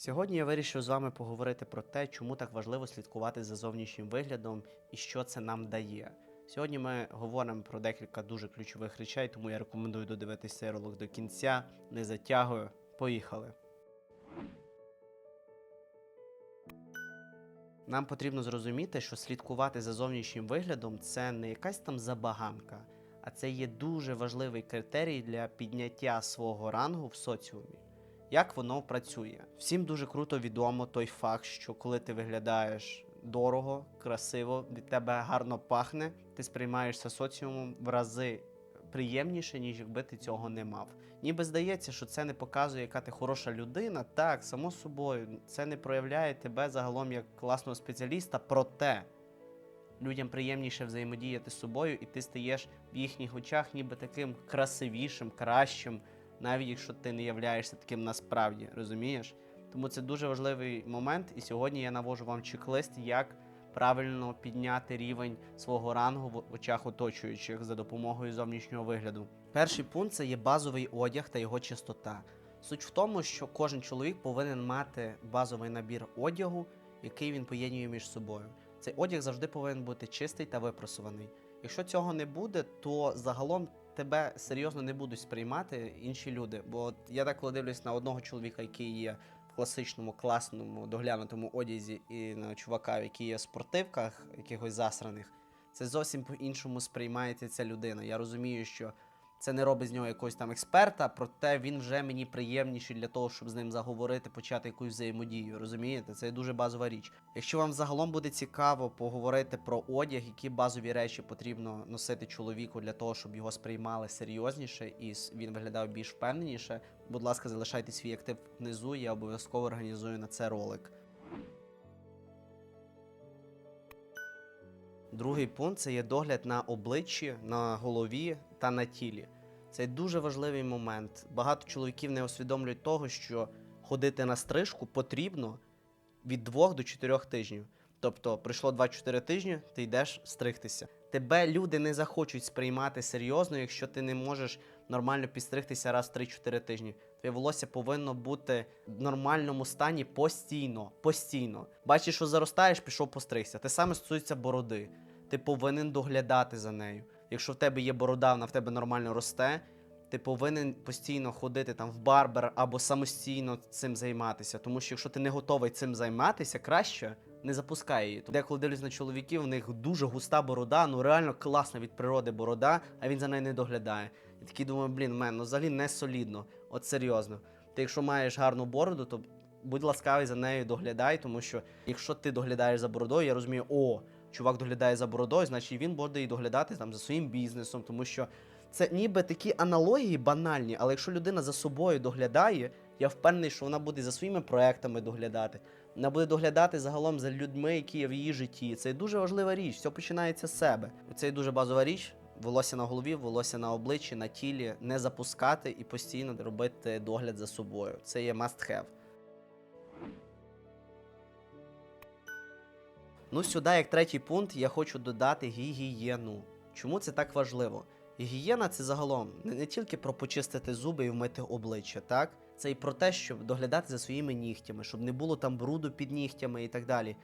Сьогодні я вирішив з вами поговорити про те, чому так важливо слідкувати за зовнішнім виглядом і що це нам дає. Сьогодні ми говоримо про декілька дуже ключових речей, тому я рекомендую додивитися цей ролик до кінця. Не затягую. Поїхали. Нам потрібно зрозуміти, що слідкувати за зовнішнім виглядом це не якась там забаганка, а це є дуже важливий критерій для підняття свого рангу в соціумі. Як воно працює? Всім дуже круто відомо той факт, що коли ти виглядаєш дорого, красиво, від тебе гарно пахне, ти сприймаєшся соціумом в рази приємніше, ніж якби ти цього не мав. Ніби здається, що це не показує, яка ти хороша людина. Так, само собою, це не проявляє тебе загалом як класного спеціаліста, проте людям приємніше взаємодіяти з собою, і ти стаєш в їхніх очах ніби таким красивішим, кращим, навіть якщо ти не являєшся таким насправді, розумієш? Тому це дуже важливий момент, і сьогодні я навожу вам чек-лист, як правильно підняти рівень свого рангу в очах оточуючих за допомогою зовнішнього вигляду. Перший пункт це є базовий одяг та його чистота. Суть в тому, що кожен чоловік повинен мати базовий набір одягу, який він поєднує між собою. Цей одяг завжди повинен бути чистий та випросуваний. Якщо цього не буде, то загалом тебе серйозно не будуть сприймати інші люди. Бо я так коли дивлюсь на одного чоловіка, який є в класичному, класному, доглянутому одязі, і на чувака, який є в спортивках якихось засраних, це зовсім по-іншому сприймається ця людина. Я розумію, що це не робить з нього якогось там експерта, проте він вже мені приємніший для того, щоб з ним заговорити, почати якусь взаємодію. Розумієте? Це дуже базова річ. Якщо вам загалом буде цікаво поговорити про одяг, які базові речі потрібно носити чоловіку для того, щоб його сприймали серйозніше і він виглядав більш впевненіше, будь ласка, залишайте свій актив внизу, я обов'язково організую на це ролик. Другий пункт це є догляд на обличчі, на голові та на тілі. Це дуже важливий момент. Багато чоловіків не усвідомлюють того, що ходити на стрижку потрібно від 2 до 4 тижнів. Тобто пройшло 2-4 тижні, ти йдеш стригтися. Тебе люди не захочуть сприймати серйозно, якщо ти не можеш нормально підстригтися раз в 3-4 тижні. Твоє волосся повинно бути в нормальному стані постійно. Постійно. Бачиш, що заростаєш, пішов постригся. Те саме стосується бороди. Ти повинен доглядати за нею. Якщо в тебе є борода, вона в тебе нормально росте. Ти повинен постійно ходити там в барбер або самостійно цим займатися. Тому що якщо ти не готовий цим займатися, краще не запускай її. Деколи дивлюсь на чоловіків, у них дуже густа борода, ну реально класна від природи борода, а він за нею не доглядає. І такий думаю, блін, мен, ну взагалі не солідно. От серйозно. Ти якщо маєш гарну бороду, то будь ласкавий за нею доглядай, тому що якщо ти доглядаєш за бородою, я розумію, о, чувак доглядає за бородою, значить він буде і доглядати там за своїм бізнесом, тому що це ніби такі аналогії банальні, але якщо людина за собою доглядає, я впевнений, що вона буде за своїми проектами доглядати. Вона буде доглядати загалом за людьми, які є в її житті. Це дуже важлива річ, все починається з себе. Це дуже базова річ. Волосся на голові, волосся на обличчі, на тілі, не запускати і постійно робити догляд за собою. Це є must have. Ну, сюди, як третій пункт, я хочу додати гігієну. Чому це так важливо? Гігієна це загалом не, тільки про почистити зуби і вмити обличчя, так? Це і про те, щоб доглядати за своїми нігтями, щоб не було там бруду під нігтями і так далі.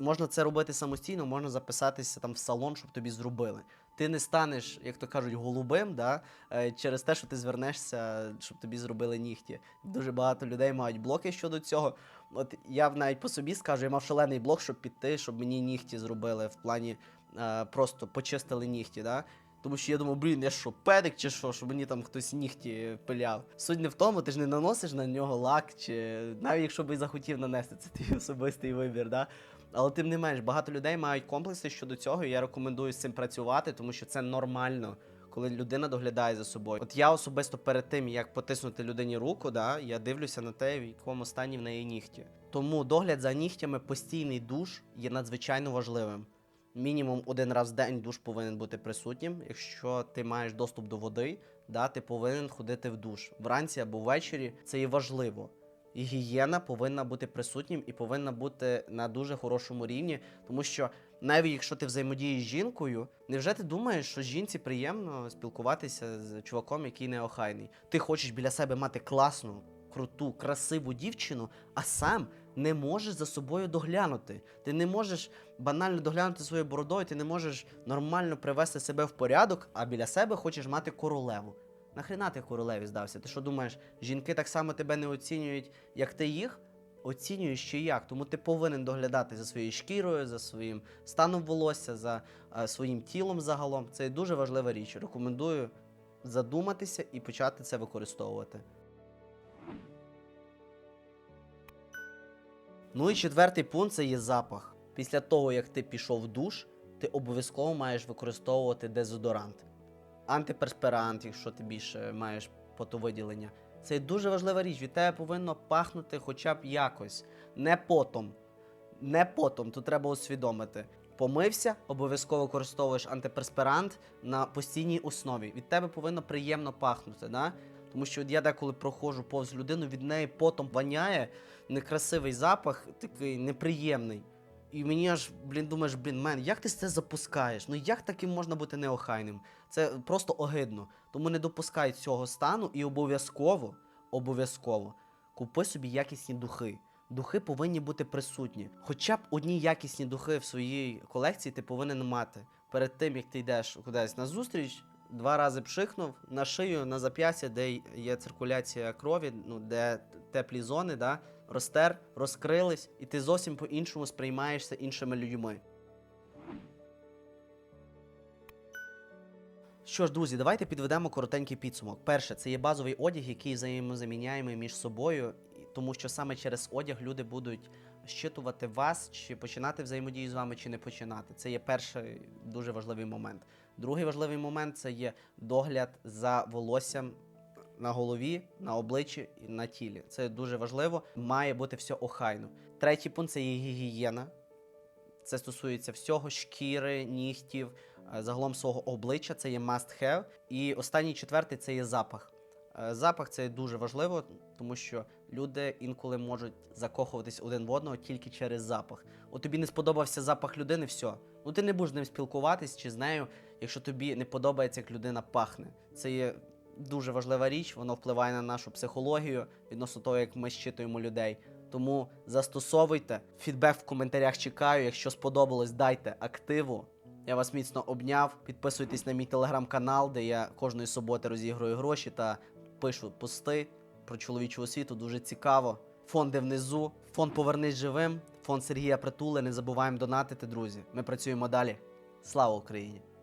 Можна це робити самостійно, можна записатися там в салон, щоб тобі зробили. Ти не станеш, як то кажуть, голубим, да? е, через те, що ти звернешся, щоб тобі зробили нігті. Дуже багато людей мають блоки щодо цього. От я навіть по собі скажу, я мав шалений блок, щоб піти, щоб мені нігті зробили в плані е, просто почистили нігті. Да? Тому що я думав, блін, я що, педик чи що, щоб мені там хтось нігті пиляв. Суть не в тому, ти ж не наносиш на нього лак, чи навіть якщо би і захотів нанести, це твій особистий вибір. Да? Але тим не менш, багато людей мають комплекси щодо цього, і я рекомендую з цим працювати, тому що це нормально. Коли людина доглядає за собою, от я особисто перед тим, як потиснути людині руку, да, я дивлюся на те, в якому стані в неї нігті. Тому догляд за нігтями, постійний душ є надзвичайно важливим. Мінімум один раз в день душ повинен бути присутнім. Якщо ти маєш доступ до води, да, ти повинен ходити в душ вранці або ввечері. Це є важливо. Гігієна повинна бути присутнім і повинна бути на дуже хорошому рівні, тому що навіть якщо ти взаємодієш з жінкою, невже ти думаєш, що жінці приємно спілкуватися з чуваком, який неохайний? Ти хочеш біля себе мати класну, круту, красиву дівчину, а сам не можеш за собою доглянути. Ти не можеш банально доглянути своєю бородою, ти не можеш нормально привести себе в порядок, а біля себе хочеш мати королеву. Нахрена ти королеві здався? Ти що думаєш, жінки так само тебе не оцінюють, як ти їх? Оцінюєш ще як. Тому ти повинен доглядати за своєю шкірою, за своїм станом волосся, за е, своїм тілом загалом. Це дуже важлива річ. Рекомендую задуматися і почати це використовувати. Ну і четвертий пункт це є запах. Після того, як ти пішов в душ, ти обов'язково маєш використовувати дезодорант. Антиперспирант, якщо ти більше маєш потовиділення. Це дуже важлива річ. Від тебе повинно пахнути хоча б якось. Не потом. Не потом, тут треба усвідомити. Помився, обов'язково використовуєш антиперспирант на постійній основі. Від тебе повинно приємно пахнути. Да? Тому що я деколи проходжу повз людину, від неї потом воняє некрасивий запах, такий неприємний. І мені аж, блін, думаєш, блін, мен, як ти це запускаєш? Ну як таким можна бути неохайним? Це просто огидно. Тому не допускай цього стану і обов'язково, обов'язково купи собі якісні духи. Духи повинні бути присутні. Хоча б одні якісні духи в своїй колекції ти повинен мати. Перед тим як ти йдеш кудись на зустріч, два рази пшикнув на шию, на зап'ястя, де є циркуляція крові, ну де теплі зони, да, розтер, розкрились, і ти зовсім по-іншому сприймаєшся іншими людьми. Що ж, друзі, давайте підведемо коротенький підсумок. Перше, це є базовий одяг, який взаємозаміняємо між собою, тому що саме через одяг люди будуть щитувати вас, чи починати взаємодію з вами, чи не починати. Це є перший дуже важливий момент. Другий важливий момент це є догляд за волоссям на голові, на обличчі і на тілі. Це дуже важливо. Має бути все охайно. Третій пункт це є гігієна. Це стосується всього шкіри, нігтів, е, загалом свого обличчя. Це є must have. І останній четвертий це є запах. Е, Запах це дуже важливо, тому що люди інколи можуть закохуватись один в одного тільки через запах. От тобі не сподобався запах людини, все. Ну ти не будеш з ним спілкуватись чи з нею, якщо тобі не подобається, як людина пахне. Це є дуже важлива річ, воно впливає на нашу психологію відносно того, як ми щитуємо людей. Тому застосовуйте. Фідбек в коментарях чекаю. Якщо сподобалось, дайте активу. Я вас міцно обняв. Підписуйтесь на мій телеграм-канал, де я кожної суботи розіграю гроші та пишу пости про чоловічу освіту. Дуже цікаво. Фонди внизу. Фонд Повернись живим. Фонд Сергія Притули. Не забуваємо донатити, друзі. Ми працюємо далі. Слава Україні!